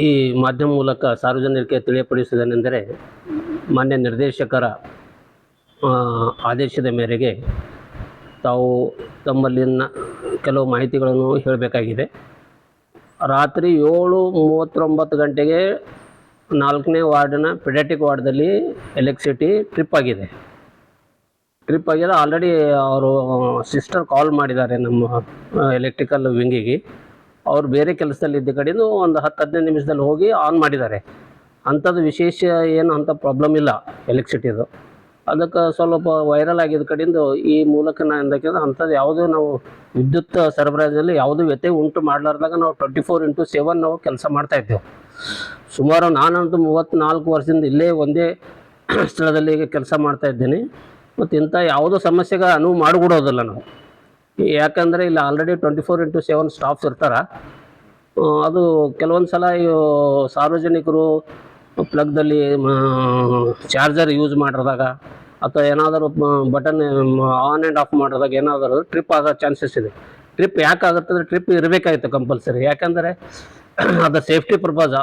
ಈ ಮಾಧ್ಯಮ ಮೂಲಕ ಸಾರ್ವಜನಿಕರಿಗೆ ತಿಳಿಯಪಡಿಸುವುದೇನೆಂದರೆ ಮಾನ್ಯ ನಿರ್ದೇಶಕರ ಆದೇಶದ ಮೇರೆಗೆ ತಾವು ತಮ್ಮಲ್ಲಿನ ಕೆಲವು ಮಾಹಿತಿಗಳನ್ನು ಹೇಳಬೇಕಾಗಿದೆ. ರಾತ್ರಿ ಏಳು ಮೂವತ್ತೊಂಬತ್ತು ಗಂಟೆಗೆ ನಾಲ್ಕನೇ ವಾರ್ಡಿನ ಪೆಡಾಟಿಕ್ ವಾರ್ಡ್ದಲ್ಲಿ ಎಲೆಕ್ಟ್ರಿಸಿಟಿ ಟ್ರಿಪ್ ಆಗಿದೆ. ಟ್ರಿಪ್ ಆಗಿದೆ. ಆಲ್ರೆಡಿ ಅವರು ಸಿಸ್ಟರ್ ಕಾಲ್ ಮಾಡಿದ್ದಾರೆ ನಮ್ಮ ಎಲೆಕ್ಟ್ರಿಕಲ್ ವಿಂಗಿಗೆ. ಅವ್ರು ಬೇರೆ ಕೆಲಸದಲ್ಲಿ ಇದ್ದ ಕಡೆಯೂ ಒಂದು ಹತ್ತು ಹದಿನೈದು ನಿಮಿಷದಲ್ಲಿ ಹೋಗಿ ಆನ್ ಮಾಡಿದ್ದಾರೆ. ಅಂಥದ್ದು ವಿಶೇಷ ಏನು ಅಂಥ ಪ್ರಾಬ್ಲಮ್ ಇಲ್ಲ ಎಲೆಕ್ಟ್ರಿಸಿಟಿದು ಅದಕ್ಕೆ ಸ್ವಲ್ಪ ವೈರಲ್ ಆಗಿದ್ದ ಕಡೆಯಿಂದ ಈ ಮೂಲಕ ನಾನು ಎಂದಕ್ಕೆ ಅಂಥದ್ದು ಯಾವುದೂ ನಾವು ವಿದ್ಯುತ್ ಸರಬರಾಜಲ್ಲಿ ಯಾವುದೂ ವ್ಯತ್ಯಯ ಉಂಟು ಮಾಡಲಾರ್ದಾಗ ನಾವು ಟ್ವೆಂಟಿ ಫೋರ್ ಇಂಟು ಸೆವೆನ್ ನಾವು ಕೆಲಸ ಮಾಡ್ತಾ ಇದ್ದೇವೆ. ಸುಮಾರು ನಾನಂತೂ ಮೂವತ್ತ್ನಾಲ್ಕು ವರ್ಷದಿಂದ ಇಲ್ಲೇ ಒಂದೇ ಸ್ಥಳದಲ್ಲಿ ಈಗ ಕೆಲಸ ಮಾಡ್ತಾ ಇದ್ದೀನಿ. ಮತ್ತು ಇಂಥ ಯಾವುದೋ ಸಮಸ್ಯೆಗೆ ಅನುವು ಮಾಡಿಕೊಡೋದಿಲ್ಲ ನಾವು. ಯಾಕಂದರೆ ಇಲ್ಲಿ already twenty four into seven staffs ಇರ್ತಾರೆ ಅದು ಕೆಲವೊಂದು ಸಲ ಸಾರ್ವಜನಿಕರು ಪ್ಲಗ್ದಲ್ಲಿ ಚಾರ್ಜರ್ ಯೂಸ್ ಮಾಡಿದಾಗ ಅಥವಾ ಏನಾದರೂ ಬಟನ್ ಆನ್ ಆ್ಯಂಡ್ ಆಫ್ ಮಾಡಿದಾಗ ಏನಾದರೂ ಟ್ರಿಪ್ ಆಗೋ ಚಾನ್ಸಸ್ ಇದೆ. ಟ್ರಿಪ್ ಯಾಕೆ ಆಗುತ್ತೆ ಅಂದರೆ ಟ್ರಿಪ್ ಇರಬೇಕಾಗಿತ್ತು ಕಂಪಲ್ಸರಿ ಯಾಕಂದರೆ ಅದು safety purpose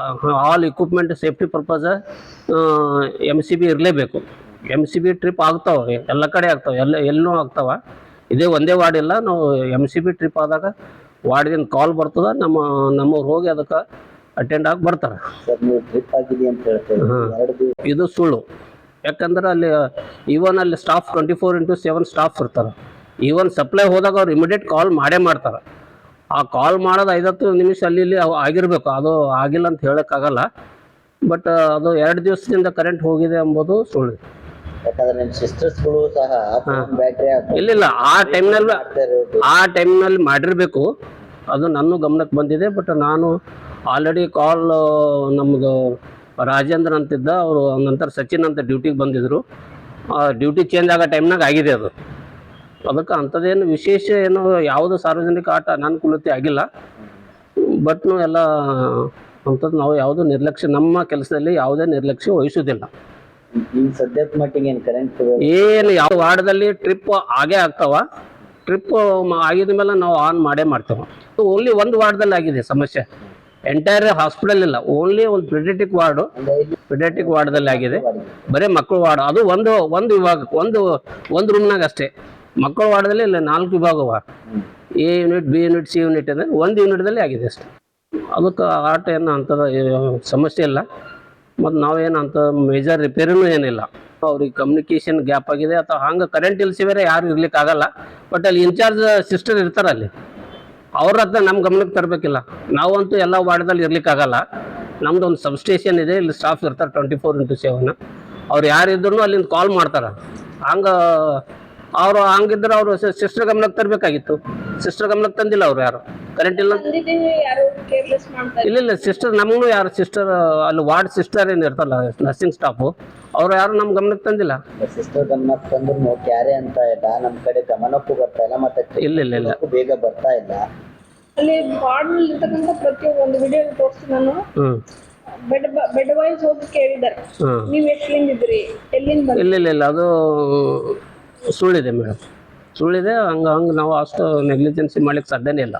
all equipment safety purpose M C B ಇರಲೇಬೇಕು. ಎಂ ಸಿ ಬಿ ಟ್ರಿಪ್ ಆಗ್ತಾವೆ, ಎಲ್ಲ ಕಡೆ ಆಗ್ತಾವೆ, ಎಲ್ಲ, ಎಲ್ಲೂ ಆಗ್ತಾವೆ. ಇದೇ ಒಂದೇ ವಾರ್ಡ್ ಇಲ್ಲ ನಾವು ಎಂ ಸಿ ಬಿ ಟ್ರಿಪ್ ಆದಾಗ ವಾರ್ಡ್ದಿಂದ ಕಾಲ್ ಬರ್ತದೆ ನಮ್ಮ ನಮ್ಮವ್ರು ಹೋಗಿ ಅದಕ್ಕೆ ಅಟೆಂಡ್ ಆಗಿ ಬರ್ತಾರೆ. ಇದು ಸುಳ್ಳು. ಯಾಕಂದ್ರೆ ಅಲ್ಲಿ ಈವನ್ ಅಲ್ಲಿ staff twenty four into seven staff ಇರ್ತಾರೆ. ಈವನ್ ಸಪ್ಲೈ ಹೋದಾಗ ಅವ್ರು ಇಮಿಡಿಯೇಟ್ ಕಾಲ್ ಮಾಡೇ ಮಾಡ್ತಾರೆ. ಆ ಕಾಲ್ ಮಾಡೋದು ಐದತ್ತು ನಿಮಿಷ ಅಲ್ಲಿ ಇಲ್ಲಿ ಆಗಿರಬೇಕು. ಅದು ಆಗಿಲ್ಲ ಅಂತ ಹೇಳೋಕ್ಕಾಗಲ್ಲ. ಬಟ್ ಅದು ಎರಡು ದಿವಸದಿಂದ ಕರೆಂಟ್ ಹೋಗಿದೆ ಎಂಬುದು ಸುಳ್ಳು. ಯಾಕಂದ್ರೆ ನಿಮ್ಮ ಸಿಸ್ಟರ್ಸ್ಗಳು ಸಹ ಫೋನ್ ಬ್ಯಾಟ್ರಿ ಇಲ್ಲಿಲ್ಲ ಆ ಟೈಮ್ನಲ್ಲಿ ಆ ಟೈಮ್ನಲ್ಲಿ ಮಾಡಿರಬೇಕು. ಅದು ನನ್ನ ಗಮನಕ್ಕೆ ಬಂದಿದೆ ಬಟ್ ನಾನು ಆಲ್ರೆಡಿ ಕಾಲ್ ನಮ್ಮದು ರಾಜೇಂದ್ರ ಅಂತಿದ್ದ ಅವರು ನಂತರ ಸಚಿನ್ ಅಂತ ಡ್ಯೂಟಿಗೆ ಬಂದಿದ್ದರು ಡ್ಯೂಟಿ ಚೇಂಜ್ ಆಗೋ ಟೈಮ್ನಾಗ ಆಗಿದೆ ಅದು. ಅದಕ್ಕೆ ಅಂಥದ್ದೇನು ವಿಶೇಷ ಏನು ಯಾವುದು ಸಾರ್ವಜನಿಕ ಆಟ ಅನಾನುಕೂಲತೆ ಆಗಿಲ್ಲ. ಬಟ್ ಎಲ್ಲ ಅಂಥದ್ದು ನಾವು ಯಾವುದೂ ನಿರ್ಲಕ್ಷ್ಯ ನಮ್ಮ ಕೆಲಸದಲ್ಲಿ ಯಾವುದೇ ನಿರ್ಲಕ್ಷ್ಯ ವಹಿಸೋದಿಲ್ಲ ಈಗ ಸದ್ಯದ ಮಟ್ಟಿಗೆ ಏನು ಕರೆಂಟ್ ಏನು ಯಾವ ವಾರ್ಡ್ದಲ್ಲಿ ಟ್ರಿಪ್ ಆಗೇ ಆಗ್ತಾವ? ಟ್ರಿಪ್ ಆಗಿದ ಮೇಲೆ ನಾವು ಆನ್ ಮಾಡೇ ಮಾಡ್ತೇವೆ. ಓನ್ಲಿ ಒಂದು ವಾರ್ಡ್ದಲ್ಲಿ ಆಗಿದೆ ಸಮಸ್ಯೆ. ಎಂಟೈರ್ ಹಾಸ್ಪಿಟಲ್ ಇಲ್ಲ. ಓನ್ಲಿ ಒಂದು ಪೆಡಿಯಾಟಿಕ್ ವಾರ್ಡು ಪ್ರಿಡೆಟಿಕ್ ವಾರ್ಡ್ದಲ್ಲಿ ಆಗಿದೆ. ಬರೀ ಮಕ್ಕಳು ವಾರ್ಡ್. ಅದು ಒಂದು ಒಂದು ವಿಭಾಗ ಒಂದು ಒಂದು ರೂಮ್ನಾಗ ಅಷ್ಟೇ. ಮಕ್ಕಳು ವಾರ್ಡ್ದಲ್ಲಿ ಇಲ್ಲ ನಾಲ್ಕು ವಿಭಾಗ ವಿಭಾಗವ A unit B unit C unit ಅಂದರೆ ಒಂದು ಯೂನಿಟ್ದಲ್ಲಿ ಆಗಿದೆ ಅಷ್ಟೇ. ಅದಕ್ಕೆ ಆಟ ಏನು ಅಂಥದ್ದು ಸಮಸ್ಯೆ ಇಲ್ಲ. ಮತ್ತು ನಾವೇನಂತ ಮೇಜರ್ ರಿಪೇರಿನೂ ಏನಿಲ್ಲ. ಅವ್ರಿಗೆ ಕಮ್ಯುನಿಕೇಷನ್ ಗ್ಯಾಪ್ ಆಗಿದೆ, ಅಥವಾ ಹಂಗೆ ಕರೆಂಟ್ ಇಲ್ಸಿದ್ರೆ ಯಾರು ಇರ್ಲಿಕ್ಕೆ ಆಗಲ್ಲ. ಬಟ್ ಅಲ್ಲಿ ಇನ್ಚಾರ್ಜ್ ಸಿಸ್ಟರ್ ಇರ್ತಾರೆ ಅಲ್ಲಿ. ಅವ್ರ ಹತ್ರ ನಮ್ಮ ಗಮನಕ್ಕೆ ತರಬೇಕಿಲ್ಲ. ನಾವಂತೂ ಎಲ್ಲ ವಾರ್ಡ್ದಲ್ಲಿ ಇರ್ಲಿಕ್ಕೆ ಆಗಲ್ಲ. ನಮ್ದು ಒಂದು ಸಬ್ಸ್ಟೇಷನ್ ಇದೆ, ಇಲ್ಲಿ ಸ್ಟಾಫ್ ಇರ್ತಾರೆ ಟ್ವೆಂಟಿ ಫೋರ್ ಇಂಟು ಸೆವೆನ್ ಅವ್ರು ಯಾರಿದ್ರು ಅಲ್ಲಿಂದ ಕಾಲ್ ಮಾಡ್ತಾರೆ. ಹಂಗೆ ಅವರು ಹಂಗಿದ್ರೆ ಅವರು ಸಿಸ್ಟರ್ ಗಮನಕ್ಕೆ ತರಬೇಕಾಗಿತ್ತು. ಸಿಸ್ಟರ್ ಗಮನಕ್ಕೆ ತಂದಿಲ್ಲ ಅವ್ರು ಯಾರು. ಕರೆಂಟ್ ಇಲ್ಲ ಇಲ್ಲ ಇಲ್ಲ ಸಿಸ್ಟರ್ ನಮಗೂ ಯಾರು ಸಿಸ್ಟರ್ ಅಲ್ಲಿ ವಾರ್ಡ್ ಸಿಸ್ಟರ್ ಏನು ಇರ್ತಲ್ಲ ನರ್ಸಿಂಗ್ ಸ್ಟಾಫು ಅವ್ರು ಯಾರು ನಮ್ಮ ಗಮನಕ್ಕೆ ತಂದಿಲ್ಲ. ಸಿಸ್ಟರ್ ಗಮನಕ್ಕೆ ತಂದ್ರು ಕ್ಯಾರೆ ಅಂತ ಇಲ್ಲ ನಮ್ಮ ಕಡೆ ಗಮನಕ್ಕೂ ಬರ್ತಾ ಇಲ್ಲ ಮತ್ತೆ ಇಲ್ಲ ಇಲ್ಲ ಇಲ್ಲ. ಬೇಗ ಬರ್ತಾ ಇಲ್ಲ. ಅಲ್ಲಿ ವಾರ್ಡ್ ಇರ್ತಕ್ಕಂಥ ಪ್ರತಿಯೊಂದು ಒಂದು ವಿಡಿಯೋ ತೋರಿಸ್ತೀನಿ ನಾನು. ಬೆಡ್ ಬೆಡ್ ವೈಸ್ ಹೋಗಿ ಕೇಳಿದ್ದಾರೆ. ನೀವು ಎಷ್ಟು ಎಲ್ಲಿಂದ ಇದ್ರಿ ಎಲ್ಲಿಂದ ಬಂದ್ರಿ ಇಲ್ಲ ಇಲ್ಲ ಇಲ್ಲ ಅದು ಸುಳ್ಳಿದೆ ಮೇಡಮ್. ಸುಳ್ಳಿದೆ ಹಂಗೆ ಹಂಗೆ ನಾವು ಅಷ್ಟು ನೆಗ್ಲಿಜೆನ್ಸಿ ಮಾಡ್ಲಿಕ್ಕೆ ಸಾಧ್ಯನೇ ಇಲ್ಲ.